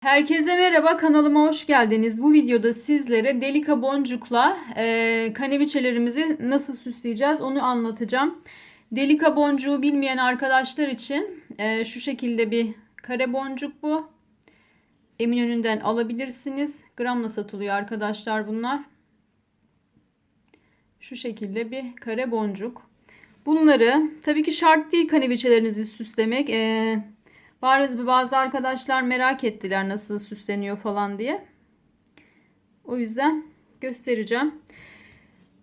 Herkese merhaba kanalıma hoş geldiniz. Bu videoda sizlere delika boncukla e, kaneviçelerimizi nasıl süsleyeceğiz onu anlatacağım. Delika boncuğu bilmeyen arkadaşlar için e, şu şekilde bir kare boncuk bu. Eminönü'nden alabilirsiniz. Gramla satılıyor arkadaşlar bunlar. Şu şekilde bir kare boncuk. Bunları tabii ki şart değil kaneviçelerinizi süslemek. Ee, bazı, bazı arkadaşlar merak ettiler nasıl süsleniyor falan diye. O yüzden göstereceğim.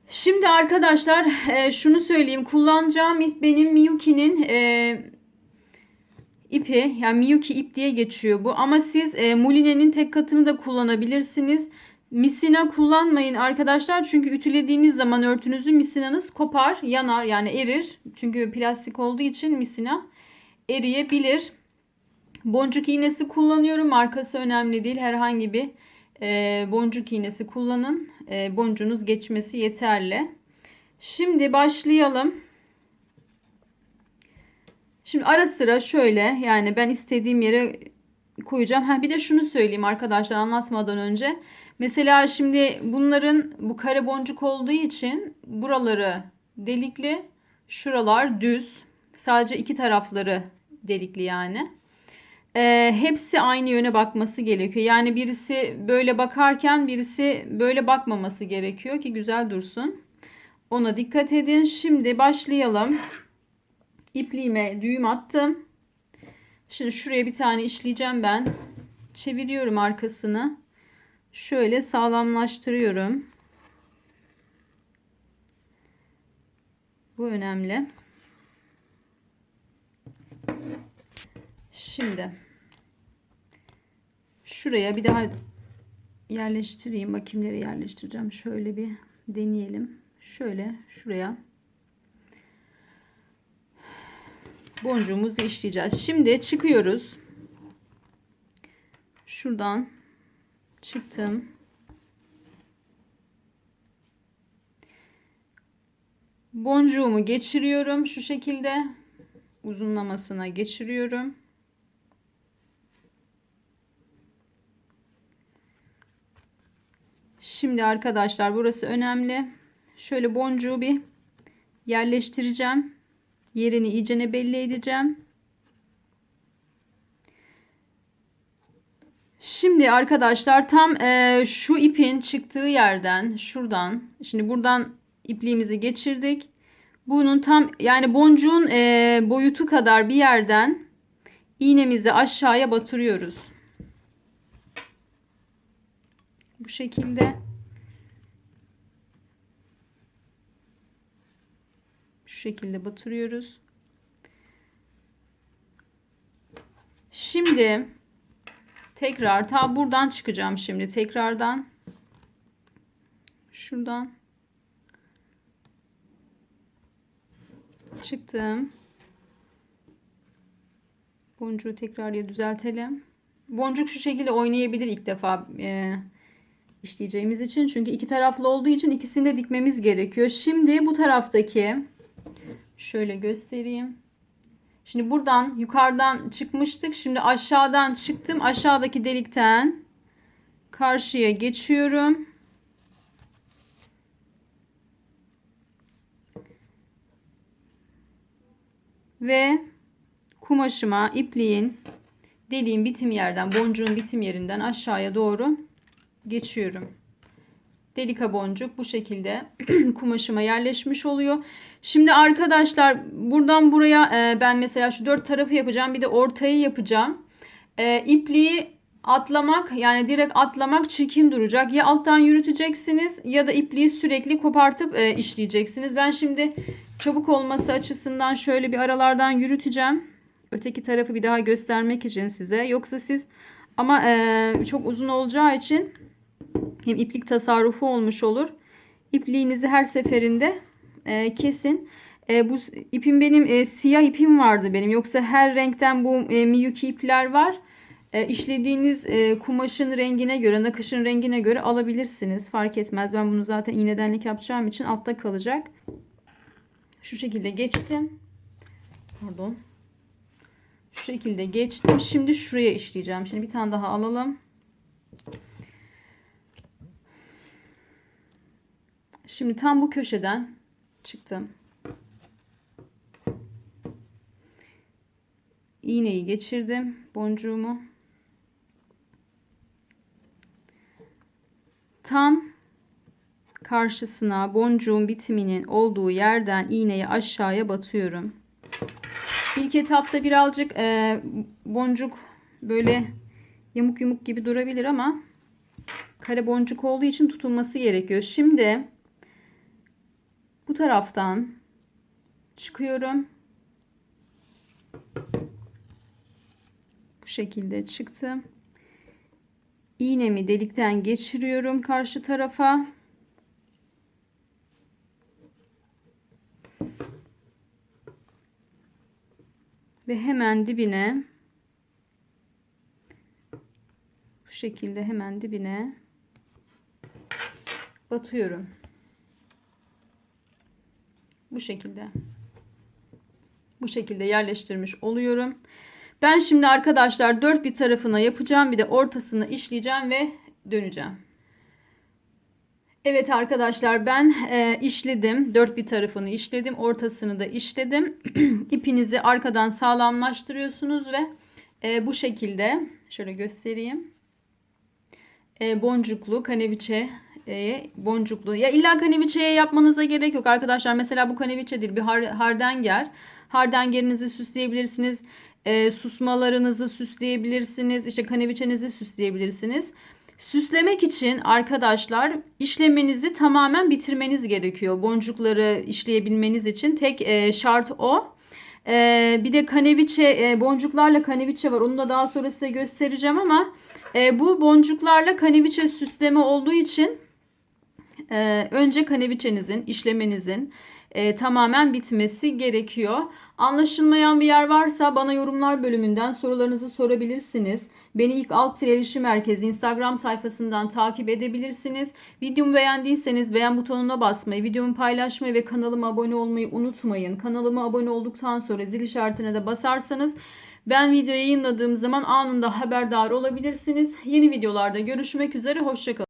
Şimdi arkadaşlar e, şunu söyleyeyim. Kullanacağım ip benim Miyuki'nin e, ipi. Yani Miyuki ip diye geçiyor bu. Ama siz e, Muline'nin tek katını da kullanabilirsiniz. Misina kullanmayın arkadaşlar. Çünkü ütülediğiniz zaman örtünüzü misinanız kopar, yanar yani erir. Çünkü plastik olduğu için misina eriyebilir. Boncuk iğnesi kullanıyorum. Markası önemli değil. Herhangi bir e, boncuk iğnesi kullanın. E, boncuğunuz geçmesi yeterli. Şimdi başlayalım. Şimdi ara sıra şöyle yani ben istediğim yere koyacağım. Ha bir de şunu söyleyeyim arkadaşlar anlatmadan önce. Mesela şimdi bunların bu kare boncuk olduğu için buraları delikli, şuralar düz. Sadece iki tarafları delikli yani. Ee, hepsi aynı yöne bakması gerekiyor. Yani birisi böyle bakarken birisi böyle bakmaması gerekiyor ki güzel dursun. Ona dikkat edin. Şimdi başlayalım. İpliğime düğüm attım. Şimdi şuraya bir tane işleyeceğim ben. Çeviriyorum arkasını. Şöyle sağlamlaştırıyorum. Bu önemli. Şimdi şuraya bir daha yerleştireyim. Bakayım nereye yerleştireceğim. Şöyle bir deneyelim. Şöyle şuraya boncuğumuzu işleyeceğiz. Şimdi çıkıyoruz. Şuradan çıktım. Boncuğumu geçiriyorum şu şekilde. Uzunlamasına geçiriyorum. Şimdi arkadaşlar burası önemli. Şöyle boncuğu bir yerleştireceğim. Yerini iyicene belli edeceğim. Şimdi arkadaşlar tam e, şu ipin çıktığı yerden şuradan şimdi buradan ipliğimizi geçirdik. Bunun tam yani boncuğun e, boyutu kadar bir yerden iğnemizi aşağıya batırıyoruz. Bu şekilde. Şu şekilde batırıyoruz. Şimdi tekrar ta buradan çıkacağım şimdi tekrardan. Şuradan çıktım. Boncuğu tekrar ya düzeltelim. Boncuk şu şekilde oynayabilir ilk defa e, işleyeceğimiz için. Çünkü iki taraflı olduğu için ikisini de dikmemiz gerekiyor. Şimdi bu taraftaki şöyle göstereyim. Şimdi buradan yukarıdan çıkmıştık. Şimdi aşağıdan çıktım. Aşağıdaki delikten karşıya geçiyorum. Ve kumaşıma ipliğin deliğin bitim yerden boncuğun bitim yerinden aşağıya doğru geçiyorum. Delika boncuk bu şekilde kumaşıma yerleşmiş oluyor. Şimdi arkadaşlar buradan buraya e, ben mesela şu dört tarafı yapacağım. Bir de ortayı yapacağım. E, ipliği atlamak yani direkt atlamak çirkin duracak. Ya alttan yürüteceksiniz ya da ipliği sürekli kopartıp e, işleyeceksiniz. Ben şimdi çabuk olması açısından şöyle bir aralardan yürüteceğim. Öteki tarafı bir daha göstermek için size. Yoksa siz ama e, çok uzun olacağı için hem iplik tasarrufu olmuş olur. İpliğinizi her seferinde e, kesin. E, bu ipim benim e, siyah ipim vardı benim. Yoksa her renkten bu e, Miyuki ipler var. E, işlediğiniz e, kumaşın rengine göre, nakışın rengine göre alabilirsiniz. Fark etmez. Ben bunu zaten iğnedenlik yapacağım için altta kalacak. Şu şekilde geçtim. Pardon. Şu şekilde geçtim. Şimdi şuraya işleyeceğim. Şimdi bir tane daha alalım. Şimdi tam bu köşeden çıktım. İğneyi geçirdim. Boncuğumu. Tam karşısına boncuğun bitiminin olduğu yerden iğneyi aşağıya batıyorum. İlk etapta birazcık e, boncuk böyle yamuk yumuk gibi durabilir ama kare boncuk olduğu için tutulması gerekiyor. Şimdi bu taraftan çıkıyorum. Bu şekilde çıktım. İğnemi delikten geçiriyorum karşı tarafa. Ve hemen dibine bu şekilde hemen dibine batıyorum. Bu şekilde. Bu şekilde yerleştirmiş oluyorum. Ben şimdi arkadaşlar dört bir tarafına yapacağım. Bir de ortasını işleyeceğim ve döneceğim. Evet arkadaşlar ben e, işledim. Dört bir tarafını işledim. Ortasını da işledim. İpinizi arkadan sağlamlaştırıyorsunuz ve e, bu şekilde şöyle göstereyim. E, boncuklu kaneviçe e, boncuklu. Ya illa kaneviçeye yapmanıza gerek yok arkadaşlar. Mesela bu kaneviçe bir har, hardanger. Hardengerinizi süsleyebilirsiniz. E, susmalarınızı süsleyebilirsiniz. İşte kaneviçenizi süsleyebilirsiniz. Süslemek için arkadaşlar işlemenizi tamamen bitirmeniz gerekiyor. Boncukları işleyebilmeniz için tek e, şart o. E, bir de kaneviçe e, boncuklarla kaneviçe var. Onu da daha sonra size göstereceğim ama e, bu boncuklarla kaneviçe süsleme olduğu için e, önce kaneviçenizin işlemenizin e, tamamen bitmesi gerekiyor. Anlaşılmayan bir yer varsa bana yorumlar bölümünden sorularınızı sorabilirsiniz. Beni ilk alt iletişim merkezi Instagram sayfasından takip edebilirsiniz. Videomu beğendiyseniz beğen butonuna basmayı, videomu paylaşmayı ve kanalıma abone olmayı unutmayın. Kanalıma abone olduktan sonra zil işaretine de basarsanız ben video yayınladığım zaman anında haberdar olabilirsiniz. Yeni videolarda görüşmek üzere. Hoşçakalın.